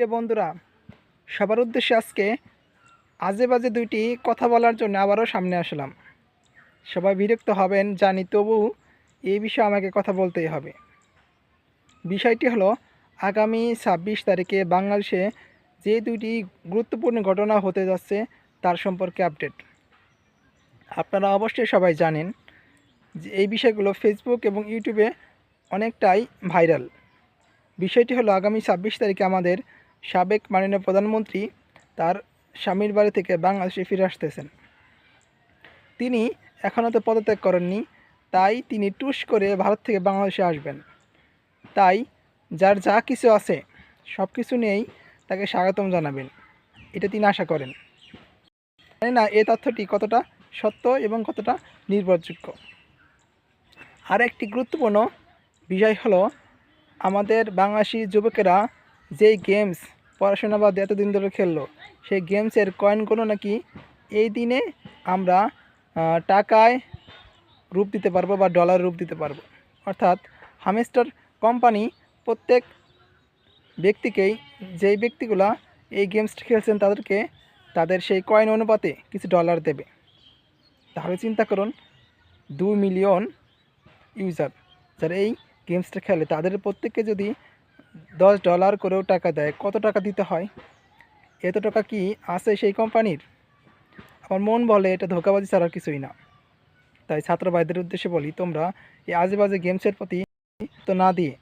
প্রিয় বন্ধুরা, সবার উদ্দেশ্যে আজকে আজে বাজে দুইটি কথা বলার জন্য আবারও সামনে আসলাম। সবাই বিরক্ত হবেন, জানি তবু এই বিষয়ে আমাকে কথা বলতেই হবে। বিষয়টি হলো, আগামী ছাব্বিশ তারিখে বাংলাদেশে যে দুইটি গুরুত্বপূর্ণ ঘটনা হতে যাচ্ছে তার সম্পর্কে আপডেট। আপনারা অবশ্যই সবাই জানেন যে এই বিষয়গুলো ফেসবুক এবং ইউটিউবে অনেকটাই ভাইরাল। বিষয়টি হলো, আগামী ছাব্বিশ তারিখে আমাদের সাবেক মাননীয় প্রধানমন্ত্রী তার স্বামীর বাড়ি থেকে বাংলাদেশে ফিরে আসতেছেন। তিনি এখনও তো পদত্যাগ করেননি, তাই তিনি টুস করে ভারত থেকে বাংলাদেশে আসবেন। তাই যার যা কিছু আছে সব কিছু নিয়েই তাকে স্বাগতম জানাবেন। এটা তিনি আশা করেন। জানি না এই তথ্যটি কতটা সত্য এবং কতটা নির্ভরযোগ্য। আর একটি গুরুত্বপূর্ণ বিষয় হলো, আমাদের বাংলাদেশি যুবকেরা যেই গেমস পড়াশোনা বাদ এতদিন ধরে খেললো, সেই গেমসের কয়েনগুলো নাকি এই দিনে আমরা টাকায় রূপ দিতে পারব বা ডলার রূপ দিতে পারব। অর্থাৎ হামেস্টার কোম্পানি প্রত্যেক ব্যক্তিকেই যেই ব্যক্তিগুলা এই গেমসটা খেলছেন তাদেরকে তাদের সেই কয়েন অনুপাতে কিছু ডলার দেবে। তাহলে চিন্তা করুন দু মিলিয়ন ইউজার যারা এই গেমসটা খেলে, তাদের প্রত্যেককে যদি দশ ডলার করেও টাকা দেয়। কত টাকা দিতে হয়? এত টাকা কি আছে সেই কোম্পানির? আমার মন বলে এটা ধোকাবাজি ছাড়া কিছুই না। তাই ছাত্র ভাইদের উদ্দেশ্যে বলি, তোমরা এই আজে বাজে গেমসের প্রতি তো না দিয়ে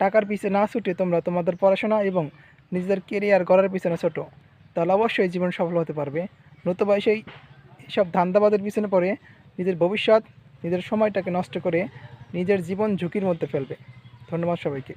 টাকার পিছনে না ছুটে তোমরা তোমাদের পড়াশোনা এবং নিজেদের কেরিয়ার গড়ার পিছনে ছোটো। তাহলে অবশ্যই জীবন সফল হতে পারবে। নতুবা সেই সব ধান্দাবাদের পিছনে পড়ে নিজের ভবিষ্যৎ, নিজের সময়টাকে নষ্ট করে নিজের জীবন ঝুঁকির মধ্যে ফেলবে। ধন্যবাদ সবাইকে।